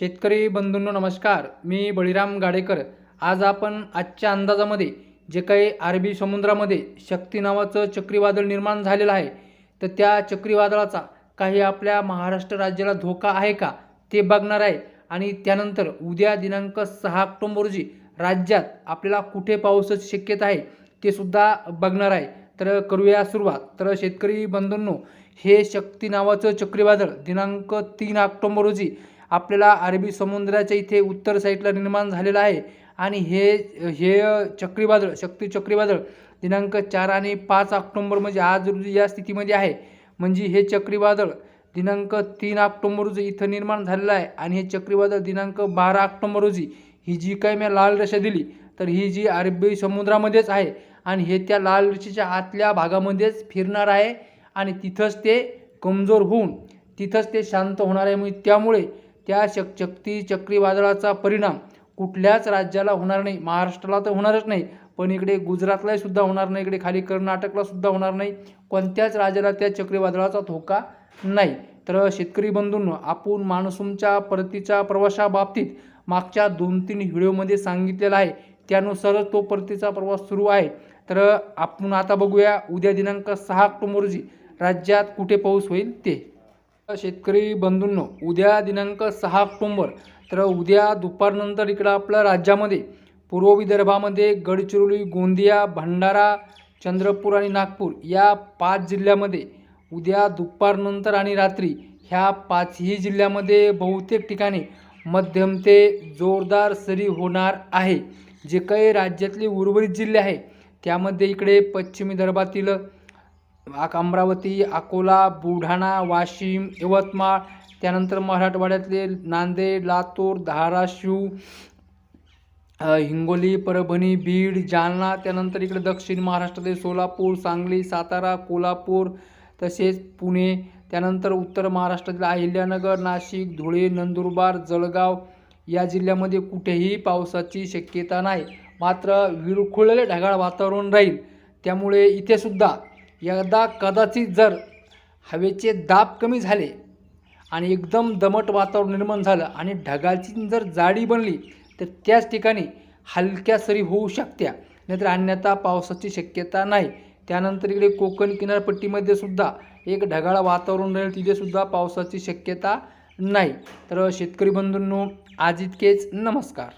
शेतकरी बंधूंनो नमस्कार. मी बळीराम गाडेकर. आज आपण आजच्या अंदाजामध्ये जे काही अरबी समुद्रामध्ये शक्ती नावाचं चक्रीवादळ निर्माण झालेलं आहे तर त्या चक्रीवादळाचा काही आपल्या महाराष्ट्र राज्याला धोका आहे का ते बघणार आहे. आणि त्यानंतर उद्या दिनांक सहा ऑक्टोंबर रोजी राज्यात आपल्याला कुठे पावसाची शक्यता आहे ते सुद्धा बघणार आहे. तर करूया सुरुवात. तर शेतकरी बंधूंनो हे शक्ती नावाचं चक्रीवादळ दिनांक तीन ऑक्टोंबर रोजी आपल्याला अरबी समुद्राच्या इथे उत्तर साईडला निर्माण झालेलं आहे. आणि हे हे चक्रीवादळ शक्ती चक्रीवादळ दिनांक चार आणि पाच ऑक्टोंबर म्हणजे आज रोजी या स्थितीमध्ये आहे. म्हणजे हे चक्रीवादळ दिनांक तीन ऑक्टोंबर रोजी इथं निर्माण झालेलं आहे. आणि हे चक्रीवादळ दिनांक बारा ऑक्टोंबर रोजी ही जी काय मी लाल रेषा दिली तर ही जी अरबी समुद्रामध्येच आहे. आणि हे त्या लाल रेषेच्या आतल्या भागामध्येच फिरणार आहे. आणि तिथंच ते कमजोर होऊन तिथंच ते शांत होणार आहे. म्हणजे त्यामुळे त्या शक शक्ती चक्रीवादळाचा परिणाम कुठल्याच राज्याला होणार नाही. महाराष्ट्राला तर होणारच नाही. पण इकडे गुजरातलाही सुद्धा होणार नाही. इकडे खाली कर्नाटकला सुद्धा होणार नाही. कोणत्याच राज्याला त्या चक्रीवादळाचा धोका नाही. तर शेतकरी बंधूंनो आपण मान्सूनच्या परतीच्या प्रवासाबाबतीत मागच्या दोन तीन व्हिडिओमध्ये सांगितलेलं आहे. त्यानुसारच तो परतीचा प्रवास सुरू आहे. तर आपण आता बघूया. उद्या दिनांक सहा ऑक्टोबर रोजी राज्यात कुठे पाऊस होईल ते. शेतकरी बंधूंनो उद्या दिनांक सहा ऑक्टोंबर तर उद्या दुपारनंतर इकडं आपल्या राज्यामध्ये पूर्व विदर्भामध्ये गडचिरोली गोंदिया भंडारा चंद्रपूर आणि नागपूर या पाच जिल्ह्यामध्ये उद्या दुपारनंतर आणि रात्री ह्या पाचही जिल्ह्यामध्ये बहुतेक ठिकाणी मध्यम ते जोरदार सरी होणार आहे. जे काही राज्यातले उर्वरित जिल्हे आहे त्यामध्ये इकडे पश्चिम विदर्भातील अमरावती अकोला बुलढाणा वाशिम यवतमाळ त्यानंतर मराठवाड्यातले नांदेड लातूर धाराशिव हिंगोली परभणी बीड जालना त्यानंतर इकडे दक्षिण महाराष्ट्रातले सोलापूर सांगली सातारा कोल्हापूर तसेच पुणे त्यानंतर उत्तर महाराष्ट्रातील अहिल्यानगर नाशिक धुळे नंदुरबार जळगाव या जिल्ह्यामध्ये कुठेही पावसाची शक्यता नाही. मात्र विरखुळले ढगाळ वातावरण राहील. त्यामुळे इथेसुद्धा एकदा कदाचित जर हवेचे दाब कमी झाले आणि एकदम दमट वातावरण निर्माण झालं आणि ढगाची जर जाडी बनली तर त्याच ठिकाणी हलक्या सरी होऊ शकत्या. नाहीतर अन्यथा पावसाची शक्यता नाही. त्यानंतर इकडे कोकण किनारपट्टीमध्ये सुद्धा एक ढगाळ वातावरण राहील तिथेसुद्धा पावसाची शक्यता नाही. तर शेतकरी बंधूंनो आज इतकेच. नमस्कार.